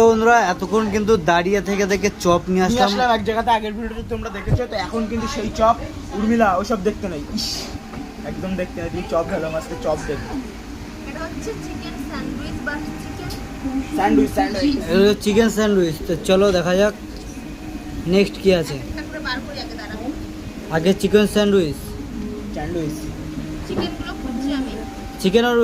তো বন্ধুরা এতক্ষণ কিন্তু দাঁড়িয়ে থেকে থেকে চপ নিয়ে আসলাম। এক জায়গাতে আগের ভিডিওতে তোমরা দেখেছ তো এখন কিন্তু সেই চপ উর্মিলা ওসব দেখতে নেই। একদম দেখতে নেই তুমি চপ খেলাম আজকে চপ দেখব এটা হচ্ছে চিকেন স্যান্ডউইচ বা chicken sandwich sandwich chicken sandwich তো চলো দেখা যাক নেক্সট কি আছে। আগে চিকেন স্যান্ডউইচ স্যান্ডউইচ চিকেনগুলো খুঁজছি আমি। চিকেন আর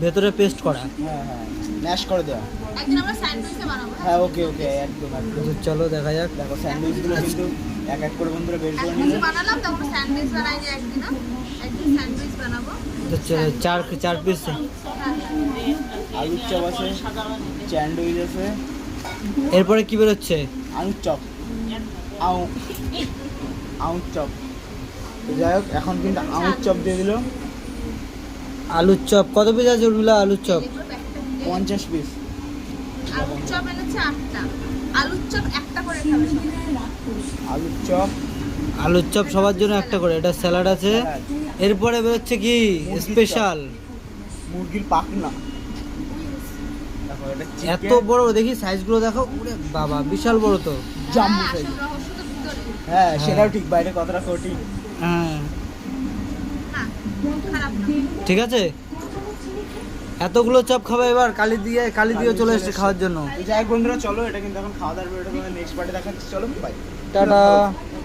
ভেতরে পেস্ট করা। হ্যাঁ হ্যাঁ ম্যাশ করে দেওয়া। একদিন আমরা স্যান্ডউইচে বানাবো হ্যাঁ? ওকে ওকে একদম একদম। চলো দেখা যাক। দেখো স্যান্ডউইচগুলো কিন্তু এক এক করে বন্ধুরা বের করে নিলে বানালাম তারপর স্যান্ডউইচ বানাইনি একদিন একদিন স্যান্ডউইচ বানাবো। তো চ- চার চার পিস হ্যাঁ আলুর চপ আছে স্যান্ডউইচ আছে। এরপরে কি বেরোচ্ছে? আলুর চপ। আউ আউর চপ। যাই হোক এখন কিন্তু আউর চপ দিয়ে দিল। আলুর চপ। কত পিস আছে উর্মিলা আলুর চপ? পঞ্চাশ পিস আলুর চপ এনেছে আটটা। আলুর চপ একটা করে খাবে। আলুর চপ। আলুর চপ সবার জন্য একটা করে। এটা স্যালাড আছে। এরপরে বেরোচ্ছে কি? স্পেশাল। মুরগির পাখনা। এত বড় দেখি সাইজগুলো দেখো। ওরে বাবা বিশাল বড় তো। জাম্বু হ্যাঁ, ভিতরে। হ্যাঁ সেটাও ঠিক বাইরে কতটা কঠিন হ্যাঁ। ঠিক আছে? এতগুলো চপ খাবে এবার কালি দিয়ে কালি দিয়ে চলে এসেছে খাওয়ার জন্য। যাই এক বন্ধুরা চলো এটা কিন্তু এখন খাওয়া দাওয়ার এটা নেক্সট পার্টে দেখাচ্ছি। চলো বাই টাটা।